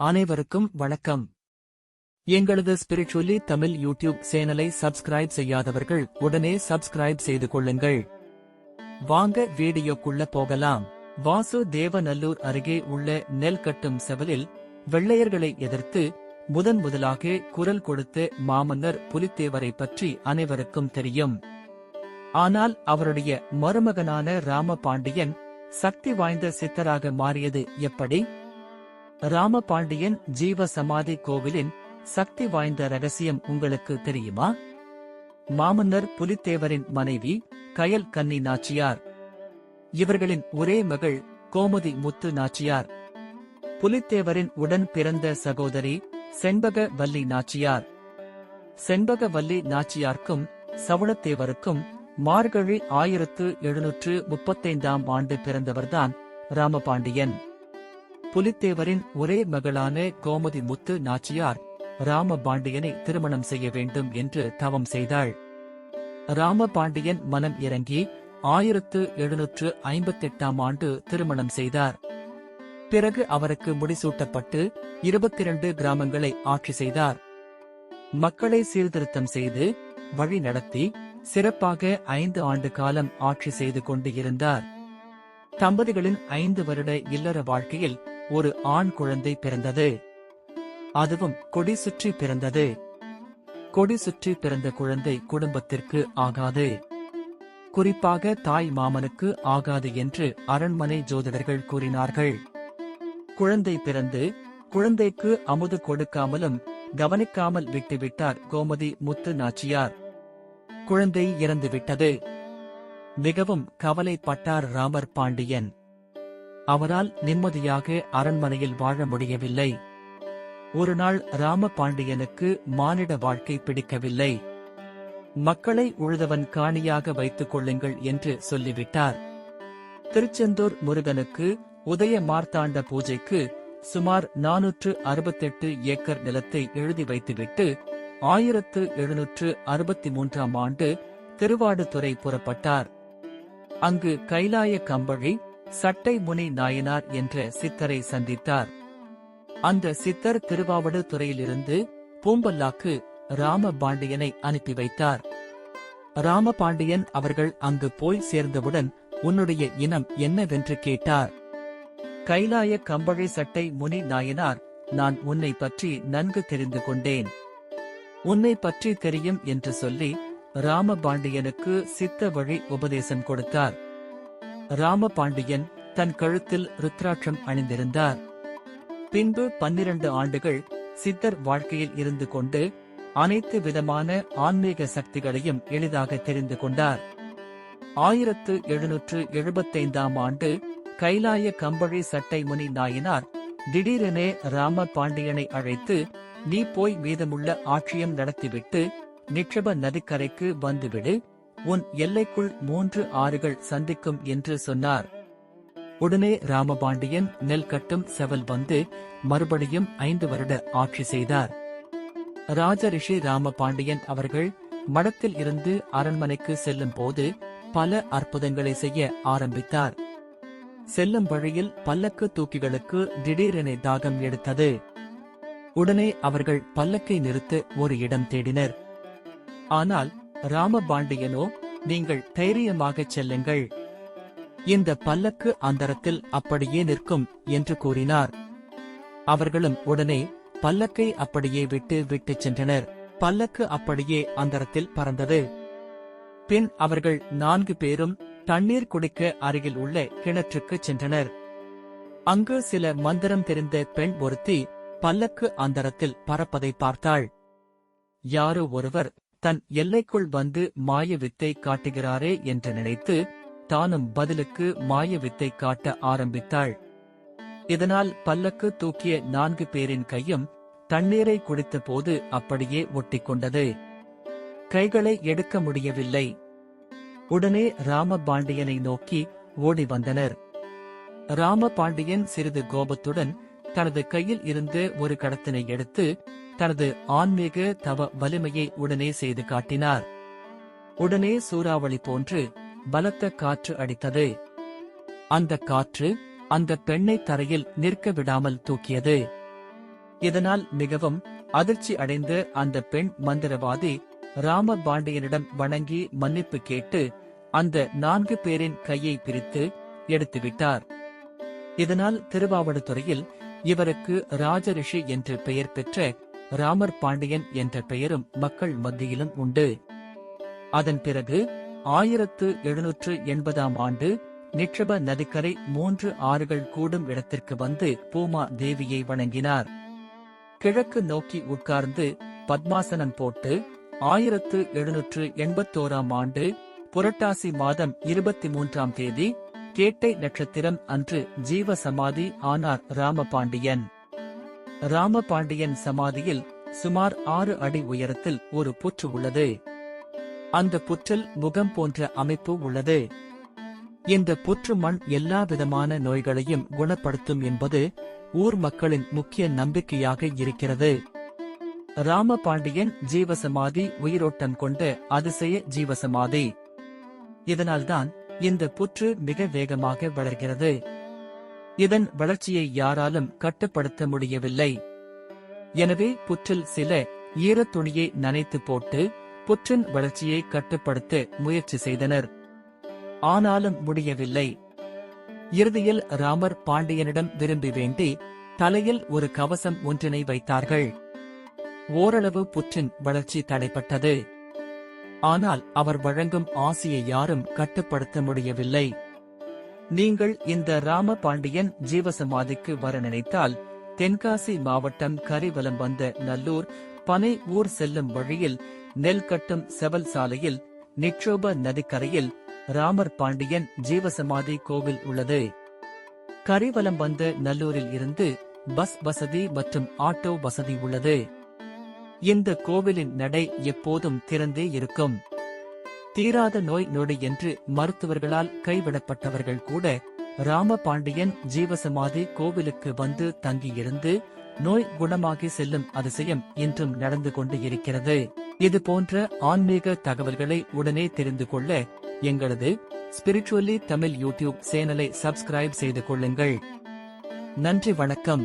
அனைவருக்கும் வணக்கம். எங்களது ஸ்பிரிச்சுவலி தமிழ் யூடியூப் சேனலை சப்ஸ்கிரைப் செய்யாதவர்கள் உடனே சப்ஸ்கிரைப் செய்து கொள்ளுங்கள். வாங்க வீடியோக்குள்ள போகலாம். வாசு தேவநல்லூர் அருகே உள்ள நெல் கட்டும் செவலில் வெள்ளையர்களை எதிர்த்து முதன் முதலாக குரல் கொடுத்த மாமன்னர் புலித்தேவரை பற்றி அனைவருக்கும் தெரியும். ஆனால் அவருடைய மருமகனான ராமபாண்டியன் சக்தி வாய்ந்த சித்தராக மாறியது எப்படி? ராமபாண்டியன் ஜீவ சமாதி கோவிலின் சக்தி வாய்ந்த ரகசியம் உங்களுக்கு தெரியுமா? மாமன்னர் புலித்தேவரின் மனைவி கயல் கன்னி நாச்சியார். இவர்களின் ஒரே மகள் கோமதி முத்து நாச்சியார். புலித்தேவரின் உடன் பிறந்த சகோதரி செண்பக வல்லி நாச்சியார். செண்பக வல்லி நாச்சியார்க்கும் சவுளத்தேவருக்கும் மார்கழி ஆயிரத்து எழுநூற்று முப்பத்தைந்தாம் ஆண்டு பிறந்தவர்தான் ராமபாண்டியன். புலித்தேவரின் ஒரே மகளான கோமதி முத்து நாச்சியார் ராமபாண்டியனை திருமணம் செய்ய வேண்டும் என்று தவம் செய்தாள். ராமபாண்டியன் மனம் இறங்கி ஆயிரத்து எழுநூற்று ஐம்பத்தெட்டாம் ஆண்டு திருமணம் செய்தார். பிறகு அவருக்கு முடிசூட்டப்பட்டு இருபத்தி இரண்டு கிராமங்களை ஆட்சி செய்தார். மக்களை சீர்திருத்தம் செய்து வழி நடத்தி சிறப்பாக ஐந்து ஆண்டு காலம் ஆட்சி செய்து கொண்டு இருந்தார். தம்பதிகளின் ஐந்து வருட இல்லற வாழ்க்கையில் ஒரு ஆண் குழந்தை பிறந்தது. அதுவும் கொடி சுற்றி பிறந்தது. கொடி சுற்றி பிறந்த குழந்தை குடும்பத்திற்கு ஆகாது. குறிப்பாக தாய் மாமனுக்கு ஆகாது என்று அரண்மனை ஜோதிடர்கள் கூறினார்கள். குழந்தை பிறந்து குழந்தைக்கு அமுது கொடுக்காமலும் கவனிக்காமல் விட்டுவிட்டார் கோமதி முத்து நாச்சியார். குழந்தை இறந்துவிட்டது. மிகவும் கவலைப்பட்டார் ராமர் பாண்டியன். அவரால் நிம்மதியாக அரண்மனையில் வாழ முடியவில்லை. ஒருநாள் ராமபாண்டியனுக்கு ராம பாண்டியனுக்கு மானிட வாழ்க்கை பிடிக்கவில்லை. மக்களை உழுதவன் காணியாக வைத்துக் கொள்ளுங்கள் என்று சொல்லிவிட்டார். திருச்செந்தூர் முருகனுக்கு உதய மார்த்தாண்ட பூஜைக்கு சுமார் நானூற்று அறுபத்தெட்டு ஏக்கர் நிலத்தை எழுதி வைத்துவிட்டு ஆயிரத்து எழுநூற்று அறுபத்தி மூன்றாம் ஆண்டு திருவாடுதுறை புறப்பட்டார். அங்கு கைலாய கம்பழி சட்டை முனை நாயனார் என்ற சித்தரை சந்தித்தார். அந்த சித்தர் திருவாவடு துறையிலிருந்து பூம்பல்லாக்கு ராமபாண்டியனை அனுப்பி வைத்தார். ராமபாண்டியன் அவர்கள் அங்கு போய் சேர்ந்தவுடன் உன்னுடைய இனம் என்னவென்று கேட்டார். கைலாய கம்பழை சட்டை முனி நாயனார் நான் உன்னை பற்றி நன்கு தெரிந்து கொண்டேன். உன்னை பற்றி தெரியும் என்று சொல்லி ராமபாண்டியனுக்கு சித்த வழி உபதேசம் கொடுத்தார். ராமபாண்டியன் தன் கழுத்தில் ருத்ராட்சம் அணிந்திருந்தார். பின்பு பன்னிரண்டு ஆண்டுகள் சித்தர் வாழ்க்கையில் இருந்து கொண்டு அனைத்து விதமான ஆன்மீக சக்திகளையும் எளிதாக தெரிந்து கொண்டார். ஆயிரத்து எழுநூற்று எழுபத்தைந்தாம் ஆண்டு கைலாய கம்பழி சட்டை முனி நாயினார் திடீரெனே ராம பாண்டியனை அழைத்து நீ போய் மீதமுள்ள ஆட்சியம் நடத்திவிட்டு நிக்ஷப நதிக்கரைக்கு வந்துவிடு உன் எல்லைக்குள் மூன்று ஆறுகள் சந்திக்கும் என்று சொன்னார். உடனே ராமபாண்டியன் நெல் கட்டும் செவல் வந்து மறுபடியும் ஐந்து வருட ஆட்சி செய்தார். ராஜரிஷி ராமபாண்டியன் அவர்கள் மடத்தில் இருந்து அரண்மனைக்கு செல்லும் போது பல அற்புதங்களை செய்ய ஆரம்பித்தார். செல்லும் வழியில் பல்லக்கு தூக்கிகளுக்கு திடீரென தாகம் எடுத்தது. உடனே அவர்கள் பல்லக்கை நிறுத்த ஒரு இடம் தேடினர். ஆனால் ராமபாண்டியனோ நீங்கள் தைரியமாகச் செல்லுங்கள். இந்த பல்லக்கு அந்தரத்தில் அப்படியே நிற்கும் என்று கூறினார். அவர்களும் உடனே பல்லக்கை அப்படியே விட்டு விட்டுச் சென்றனர். பல்லக்கு அப்படியே அந்தரத்தில் பறந்தது. பின் அவர்கள் நான்கு பேரும் தண்ணீர் குடிக்க அருகில் உள்ள கிணற்றுக்கு சென்றனர். அங்கு சில மந்திரம் தெரிந்த பெண் ஒருத்தி பல்லக்கு அந்தரத்தில் பறப்பதை பார்த்தாள். யாரோ ஒருவர் தன் எல்லைக்குள் வந்து மாய வித்தை காட்டுகிறாரே என்று நினைத்து தானும் பதிலுக்கு மாய வித்தை காட்ட ஆரம்பித்தாள். இதனால் பல்லக்கு தூக்கிய நான்கு பேரின் கையும் தண்ணீரை குடித்த போது அப்படியே ஒட்டிக்கொண்டது. கைகளை எடுக்க முடியவில்லை. உடனே ராமபாண்டியனை நோக்கி ஓடி வந்தனர். ராமபாண்டியன் சிறிது கோபத்துடன் தனது கையில் இருந்து ஒரு கடத்தினை எடுத்து தனது ஆன்மீக தவ வலிமையை உடனே செய்து காட்டினார். உடனே சூறாவளி போன்று பலத்த காற்று அடித்தது. அந்த காற்று அந்த பெண்ணை தரையில் நிற்க விடாமல் தூக்கியது. இதனால் மிகவும் அதிர்ச்சி அடைந்த அந்த பெண் மந்திரவாதி ராம பாண்டியனிடம் வணங்கி மன்னிப்பு கேட்டு அந்த நான்கு பேரின் கையை பிரித்து எடுத்துவிட்டார் இதனால் திருவாவடுதுறையில் இவருக்கு ராஜரிஷி என்று பெயர் பெற்ற ராமர் பாண்டியன் என்ற பெயரும் மக்கள் மத்தியிலும் உண்டு. அதன் பிறகு ஆயிரத்து எழுநூற்று எண்பதாம் ஆண்டு நிட்சப நதிக்கரை மூன்று ஆறுகள் கூடும் இடத்திற்கு வந்து பூமா தேவியை வணங்கினார். கிழக்கு நோக்கி உட்கார்ந்து பத்மாசனம் போட்டு ஆயிரத்து எழுநூற்று எண்பத்தோராம் ஆண்டு புரட்டாசி மாதம் இருபத்தி மூன்றாம் தேதி கேட்டை நட்சத்திரம் அன்று ஜீவ சமாதி ஆனார் ராமபாண்டியன். ராமபாண்டியன் சமாதியில் சுமார் ஆறு அடி உயரத்தில் ஒரு புற்று உள்ளது. அந்த புற்றில் முகம் போன்ற அமைப்பு உள்ளது. இந்த புற்று மண் எல்லா விதமான நோய்களையும் குணப்படுத்தும் என்பது ஊர் மக்களின் முக்கிய நம்பிக்கையாக இருக்கிறது. ராமபாண்டியன் ஜீவசமாதி உயிரோட்டம் கொண்ட அதிசய ஜீவசமாதி. இதனால்தான் இந்த புற்று மிக வேகமாக வளர்கிறது. இதன் வளர்ச்சியை யாராலும் கட்டுப்படுத்த முடியவில்லை. எனவே புற்றில் சில ஈரத்துணியை நனைத்து போட்டு புற்றின் வளர்ச்சியை கட்டுப்படுத்த முயற்சி செய்தனர். ஆனாலும் முடியவில்லை. இறுதியில் ராமர் பாண்டியனிடம் விரும்பி வேண்டி தலையில் ஒரு கவசம் ஒன்றினை வைத்தார்கள். ஓரளவு புற்றின் வளர்ச்சி தடைப்பட்டது. ஆனால் அவர் வழங்கும் ஆசையை யாரும் கட்டுப்படுத்த முடியவில்லை. நீங்கள் இந்த ராம பாண்டியன் ஜீவசமாதிக்கு வர நினைத்தால் தென்காசி மாவட்டம் கரிவலம் வந்த நல்லூர் பனை ஊர் செல்லும் வழியில் நெல் கட்டும் செவல் சாலையில் நிட்சோப நதிக்கரையில் ராமர் பாண்டியன் ஜீவசமாதி கோவில் உள்ளது. கரிவலம் வந்த நல்லூரில் இருந்து பஸ் வசதி மற்றும் ஆட்டோ வசதி உள்ளது. இந்த கோவிலின் நடை எப்போதும் திறந்தே இருக்கும். தீராத நோய் நொடி என்று மருத்துவர்களால் கைவிடப்பட்டவர்கள் கூட ராமபாண்டியன் ஜீவசமாதி கோவிலுக்கு வந்து தங்கியிருந்து நோய் குணமாகி செல்லும் அதிசயம் இன்றும் நடந்து கொண்டு இருக்கிறது. இது போன்ற ஆன்மீக தகவல்களை உடனே தெரிந்து கொள்ள எங்களது ஸ்பிரிச்சுவலி தமிழ் யூடியூப் சேனலை சப்ஸ்கிரைப் செய்து கொள்ளுங்கள். நன்றி வணக்கம்.